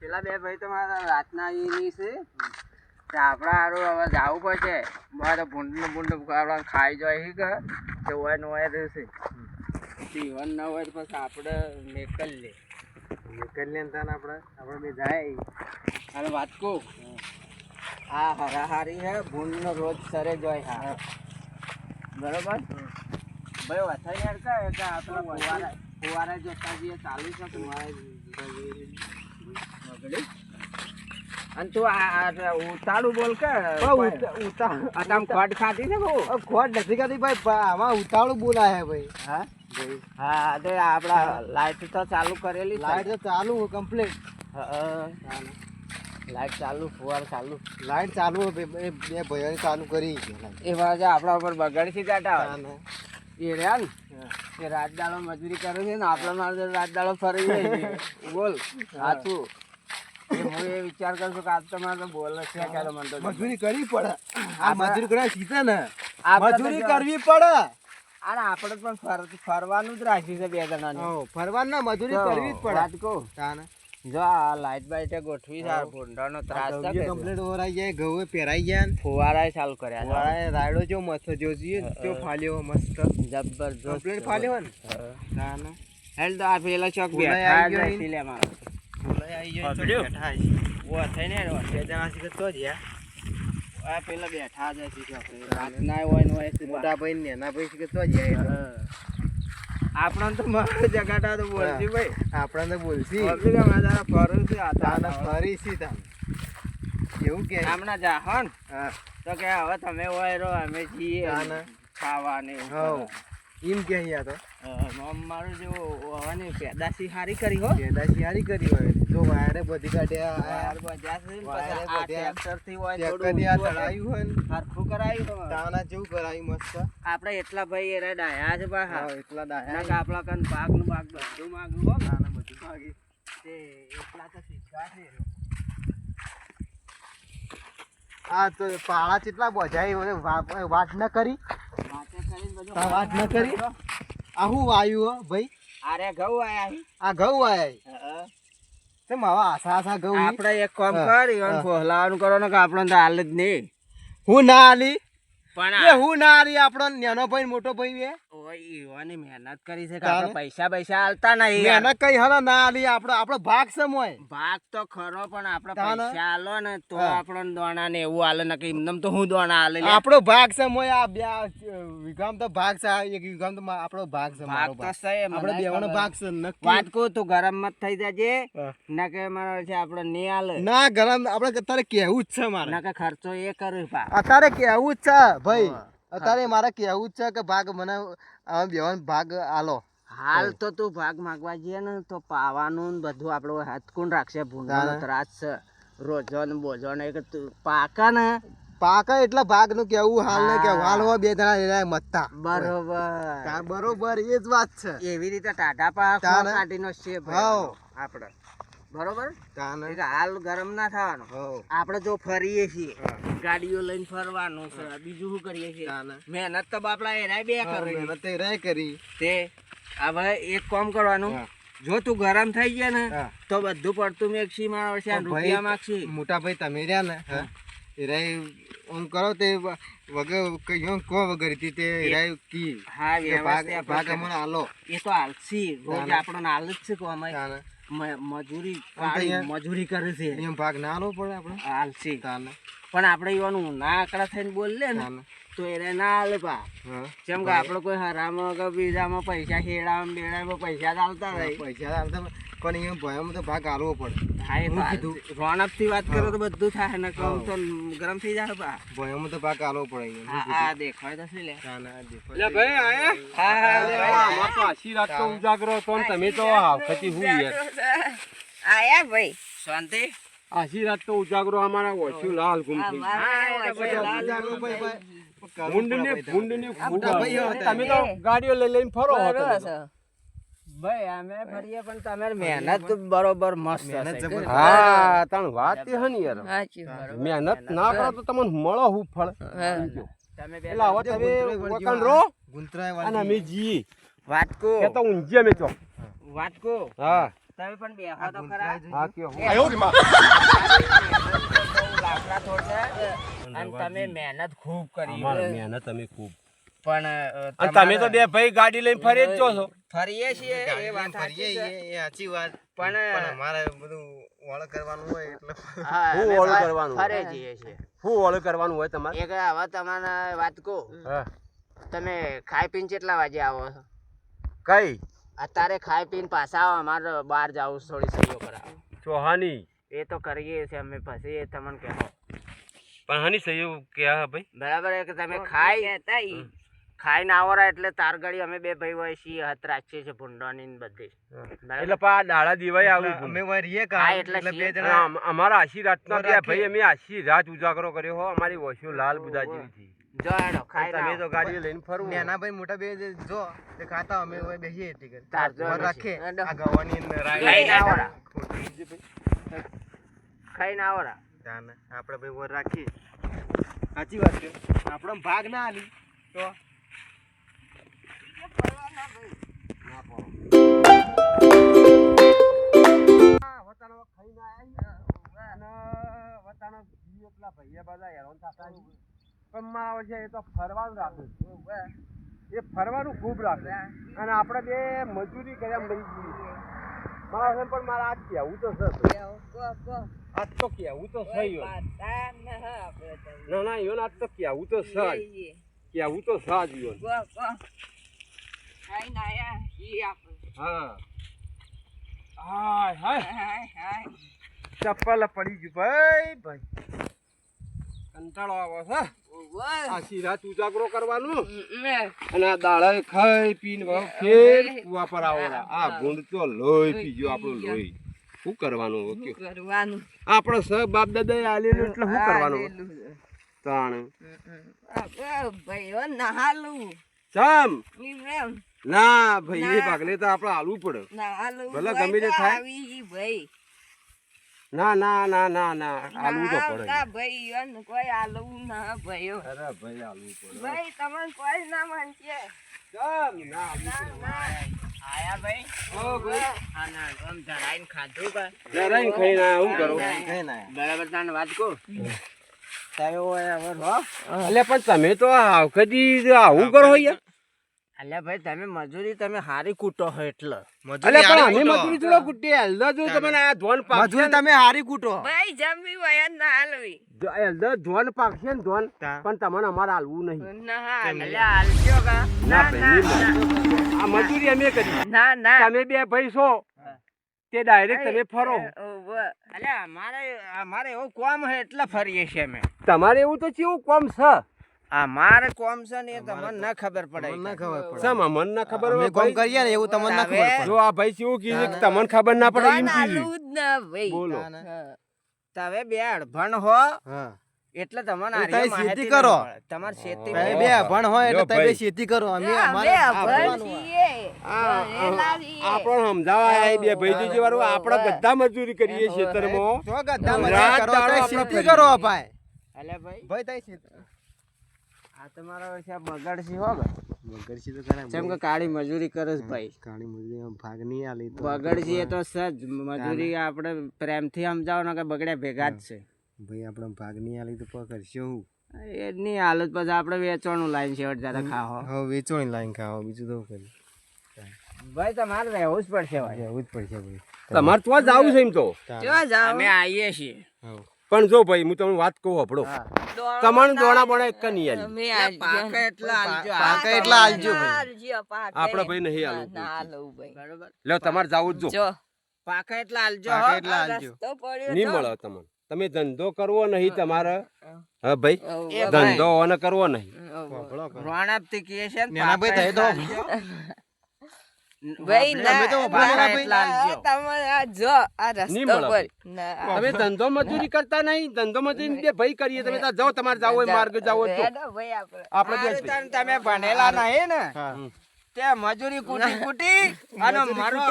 પેલા બે ભાઈ તો મારા રાતના ઈની છે. આપણા સારું હવે જવું પડશે. મારે ભૂંડ ને ભૂંડ આપણે ખાઈ જાય કે તે હોય ને હોય રહેશે. જીવન ન હોય તો પછી આપણે મેકલ લે. મેકલ ને તને આપણે. આપણે બે જાય. અને વાત કહું? આ હરાહારી હે. ભૂંડનો રોજ સરે જોય હા. બરોબર? ભાઈ વથાઈ યાર કા એટલે આપણે ફુવારા ફુવારા જોતા જઈએ ચાલુ છે ફુવારા. અને તું આ ઉતાળું બોલ કે આ તમ ખાતી છે બહુ? ખોટ નથી ખાતી ભાઈ આમાં ઉતાળું બોલાય ભાઈ. હા? હા તે આપડા લાઈટ તો ચાલુ કરેલી લાઈટ તો ચાલુ કમ્પ્લીટ. લાઈટ ચાલુ ફુવાર ચાલુ. લાઈટ ચાલુ બે ભાઈઓને ચાલુ કરી એ વાત આપણા ઉપર બગાડી જાટા હોય. તાને. એ રહ્યા ને એ રાત દાડો મજૂરી કરે છે ને આપણા મારે રાત દાડો ફરી જાય. બોલ સાચું હું એ વિચાર કરું છું કે આજ તો તો બોલ છે ક્યારે મને તો મજૂરી કરવી પડે. આ મજૂરી કરવા શીખે ને. મજૂરી કરવી પડે. અરે આપણે પણ ફરવાનું જ રાખ્યું છે બે જણા ફરવાનું ના મજૂરી કરવી જ પડે. વાત કહું. જો આ લાઈટ બાઈટ ગોઠવી છે ભૂંડાનો ત્રાસ છે કમ્પ્લીટ ઓરાઈ જાય ઘઉં પહેરાઈ ગયા ને ફુવારા ચાલુ કર્યા છે. રાયડો જો મસ્ત જો જોઈએ ને, જો ફાલ્યો મસ્ત જબરજસ્ત કમ્પ્લીટ ફાલ્યો ને. તાને. હેલ તો આ પેલા ચોક બેઠા ગયો જ નથી લે મારો. બોલાય આવી ગયો? બેઠા. ઓ થઈને રો બે જણા સી તો જ. આ પેલા બેઠા જ છે ચોક. રાતના હોય ને હોય મોટા ભાઈ ને ના ભાઈ છે તો જ. આપણને તો મારો જગાટા તો બોલશી ભાઈ આપણને બોલશી ફરું છે તાને ફરી સી તાન. એવું કે આમના જાહન તો કે હવે તમે હોય રહો અમે છીએ તાને. ખાવા ને એવું હઉ. કરવા. એમ કે અહીંયા તો. મારું જેવું પેદાશી હારી કરી હો. પેદાશી હારી કરી હોય. જો વાયરે બધી કાઢ્યા વાયર બધા ટ્રેક્ટર ને ટ્રેક્ટરથી હોય થોડું આ હોય હરખું કરાયું હોય. તાના જેવું કરાયું મસ્ત. આપણે એટલા ભાઈ એરા ડાયા છે બા હા, એટલા ના ડાયા કે આપણા કન પાકનું પાક બધું માગવું હો. નાના બધું ભાગી. તે એટલા તો શીખવા છે આ તો પાળા કેટલા બોજાય વાત ન કરી? આ વાત ન કરી આ હું વાયુ હો ભાઈ આરે ઘઉં આયા. આ ઘઉં આયા. તેમ હવે આશા આશા ઘઉં આપણે એક કામ કરી. ફોહલાવાનું કરો ને કે આપણને તો હાલ જ નહીં હું ના આલી પણ એ હું ના આલી આપણો નાનો ભાઈ મોટો ભાઈ એ ઓય ઈવાની મહેનત કરી છે કે પૈસા પૈસા આલતા નહીં મહેનત કઈ હલા ના આલી આપણો આપણો ભાગ સમોય ભાગ તો ખરો પણ આપણો પૈસા આલો ને તો આપણો દોણા ને એવું આલે ને કે એમનેમ તો હું દોણા આલે આપણો ભાગ સમોય આ બે વિગામ તો ભાગ છે એક વિગામ તો આપણો ભાગ છે મારો ભાગ. છે આપણો બેવાનો ભાગ છે નક્કી. વાત કો તો ગરમ મત થઈ જાજે. ના કે મારા છે આપણો ને આલે. ના ગરમ આપણે અત્યારે કેવું જ છે મારે. ના કે ખર્ચો એ કરું પા. અત્યારે કેવું જ છે ભાઈ અત્યારે મારે કેવું જ છે કે ભાગ મને બેવાનો ભાગ આલો. હાલ તો તું ભાગ માંગવા જઈએ ને તો પાવાનું ને બધું આપણો હાથ કોણ રાખશે ભૂંડાનો ત્રાસ છે રોજો ને બોજો ને પાકા ને? પાકા એટલા ભાગનું કેવું હાલ ને કેવું હાલ બે જણા એના મતતા. બરોબર. બરોબર એ જ વાત છે. એવી રીતે ટાટા પાક? કાઢીનો છે ભાઈ આપણે. બરોબર? હાલ ગરમ ના થવાનું. આપણે જો ફરીએ છીએ ગાડીઓ લઈને ફરવાનું છે બીજું શું કરીએ છીએ? મહેનત તો બાપડા એરાય બે કરી. મહેનત એ કરી. તે હવે એક કામ કરવાનું. જો તું ગરમ થઈ ગયા ને તો બધું પડતું મેક્ષી મારશે રૂપિયા માગશી. મોટા ભાઈ તમે રહ્યા ને એરાય ઓમ કરો તે વગર કઈ કો વગર હતી તે એરાય કી. હા ભાગ ભાગ અમને આલો. એ તો હાલશી. રોજ આપણો હાલ જ છે કોમે તાને. મ- મજૂરી મજૂરી કરે છે. ભાગ ના લો પડે આપણે. તાને પણ આપણે એવાનું ના આકડા થઈને બોલીએ ને તો એને ના હાલે પા જેમ કે આપણે કોઈ હરામાં કે બીજામાં પૈસા ખેડામાં બેડામાં પૈસા ચાલતા રહી પૈસા આલતા પણ અહીંયા ભયામાં તો ભાગ હાલવો પડે. તો કીધું? રોનકથી વાત કરો તો બધું થાય ને કહું તો ગરમ થઈ જાય પા ભયામાં તો ભાગ હાલવો પડે આ દેખાય તો શું લે. તાને ભાઈ દેખો. હા હા તમે તો આવખતી હું યાર. આયા ભાઈ. શાંતિ? આશી રાત તો ઉજાગરો અમારા ઓછું લાલ ગુમ થઈ ભૂંડની ભાઈ તમે તો ગાડીઓ લઈ લઈને ફરો હો તો. ભાઈ અમે ફરીએ પણ તમારી મહેનત બરોબર મસ્ત હા તણ વાત એ યાર. મહેનત ના કરો તો તમને મળો હું ફળ. તમે તમે અને અમે જી વાટકો કે તો ઊંઝી અમે તો. વાટકો હા. તમે પણ બેહો તો ખરા. હા કયો. લાકડા તોડશે અને તમે મહેનત ખૂબ કરી મહેનત અમે ખૂબ પણ તમે તો બે ભાઈ ગાડી લઈને ફરી જ જો છો. ફરીએ છીએ એ વાત ફરીએ સાચી છે. એ સાચી વાત. પણ પણ અમારે બધું ઓળ કરવાનું હોય એટલે હું ફર- કરવાનું? ફરે જઈએ છીએ. હું ઓળ કરવાનું હોય તમારે? એક હવે તમને વાત કહું? તમે ખાઈ પીને કેટલા વાગે આવો છો? કઈ? અત્યારે ખાઈ પીને પાછા આવો અમારે બહાર જવું છે થોડી સહીઓ કરાવો. ચોહાની એ તો કરીએ છીએ અમે પછી એ તમને કહો પણ હની સહી કે ભાઈ? બરાબર કે તમે ખાઈ ખાઈને ના રા એટલે તારગડી અમે બે ભાઈ હોય છીએ હત રાખીએ છીએ ભૂંડોની ને બધી. એટલે પા દાડા દિવાય અમે આવ્યું વળી રહીએ એટલે એટલે બે જણા અમારા આશી રાતના કે ભાઈ અમે આશીર્વાદ રાત ઉજાગરો કર્યો હો અમારી વસ્તુ લાલ બુદાજી થી જો હેડો ખાઈને તમે તો ગાડી લઈને ફરવું. નેના ભાઈ મોટા બે જે જો તે ખાતા અમે હોય બેસીએ એટલી કરી તાર જો હેડો. આ ગવાની ને રાઈ ખાઈને આવો રા. ખોટી. ખાઈને આવરા. આપણે ભાઈ વર રાખીએ. સાચી વાત છે. આપણો ભાગ ના આલી તો પણ મારા વર્ષે એ તો ફરવાનું રાખે એ ફરવાનું ખૂબ રાખે અને આપણે બે મજૂરી કર્યા મરી ગઈ મારા વર્ષે પણ મારા આજ કહેવું તો છે આજ તો કહેવું તો સહી. ના ના યો આજ તો કહેવું તો છે જ. કહેવું તો છે જ યો. હા. હાય હાય. ચપ્પલ પડી ગયું. ભાઈ ભાઈ. કંટાળો આવે છે ઉજાગરો કરવાનું. અને આ દાડા ખાઈ પીને ભાવ ફેર કુવા પર આવો આ ભૂંડ તો લોહી પીજો આપણું લોહી. શું કરવાનું? આપણો સ બાપ દાદા આલેલું એટલે શું કરવાનું? તાણ. ચમ ના ભાઈ એ ભાગલે તો આપણે હાલવું પડે. ભલે ગમે તે થાય. ના ના ના ના ના હાલવું તો પડે. અરે ભાઈ હાલવું પડે. ચમ ના પડે. આયા ભાઈ. ઓ ભાઈ. આ ના, આમ ધરાઈને ખાધું કા જરાય ખાઈને આયા, શું કરું? કઈ ના બરાબર તને વાત હોય હવે હો. અલ્યા પણ તમે તો આ કદી આવું કરો યાર અલ્યા ભાઈ તમે મજૂરી તમે હારી કૂટો હો એટલે. મજૂરી પણ અમે. મજૂરી થોડો કૂટીએ હેલ્દા જો તમને આ ધોન પાક મજૂરી તમે હારી કૂટો. જો હેલ્દા ધોન પાકશે ને ધોન પણ તમને અમારે હાલવું નહીં. અલ્યા હાલજો કા? ના ભાઈ આ મજૂરી અમે કરી ના ના. તમે બે ભાઈ છો. તે ડાયરેક્ટ તમે ફરો. અલ્યા અમારે અમારે એવું કોમ હે એટલે ફરીએ છીએ અમે. તમારે એવું તો કેવું કોમ છે? અમારે કોમ છે ને એ તમને ના ખબર પડે ના ખબર પડે. સમ મન ના ખબર હોય કોમ કરીએ ને એવું તમને ના ખબર પડે. જો આ ભાઈ શું કીધું કે તમને ખબર ના પડે એમ કીધું બોલો. તમે બે અડભણ હો એટલે તમને આ ખેતી કરો. તમાર ખેતી બે અડભણ અભણ હોય એટલે તમે ખેતી કરો. અમે અમારે. આપણને સમજાવવા આયા બે ભાઈજી બીજી વાર આપણે બધા મજૂરી કરીએ ખેતરમાં તો ગધા મજૂરી કરો આપણે ખેતી કરો ભાઈ. એટલે ભાઈ. ભાઈ તઈ ખેતી આ તમારા વર્ષે આ બગડશી હો બગડશી તો ખરા જેમ કે કાળી મજૂરી કરે છે ભાઈ. કાળી મજૂરી ભાગ નહીં આલી તો. બગડશી એ તો સજ. મજૂરી આપણે પ્રેમથી સમજાવો ને કે બગડ્યા ભેગા જ છે. ભાઈ આપણે ભાગ નહીં આલી તો પકડશે હું? એની હાલત પછી આપણે વેચવાનું લાઈન છેવટ જતા ખાવો હવે વેચવાની લાઈન ખાવો બીજું તો કરી? ભાઈ તમારે રહેવું જ પડશે ભાઈ. રહેવું જ પડશે ભાઈ. તમારે તો જ આવું છે એમ તો? અમે આવીએ છીએ. પણ જો ભાઈ હું તમને વાત કહું આપણો તમારે દોણા બોણા એક નહીં આલી. પાકે એટલા આલજો. પાકે એટલા આલજો ભાઈ. આપણે ભાઈ નહીં આલું બરોબર. લ્યો તમાર જાવું જ જો. પાકે એટલા આલજો પાકે એટલા આલજો. નહીં મળે તમને. તમે ધંધો કરવો નહીં તમારે. હા ભાઈ ધંધો ઓને કરવો નહીં. કરો. રોણપથી છે ને ભાઈ થઈ આલજો. ભાઈ આ જો આ રસ્તો પર. તમે ધંધો મજૂરી કરતા નહીં. ધંધો મજૂરી બે ભાઈ કરીએ તમે ત્યાં જાઓ તમારે જાવ હોય માર્ગ જાવ હોય આપણે. તમે ભણેલા નહીં ને? તે મજૂરી કુટી કુટી અને મારો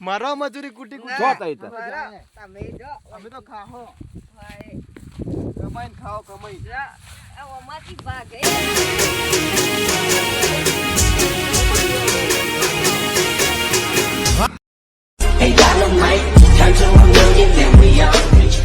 મારો મજૂરી કુટી કુટી. જો તઈ તો. તમે જો. અમે તો ખાહો. ભાઈ. ખાઓ કમાઈ. ઓમાંથી ભાગે. follow my Count to a million, then we all reach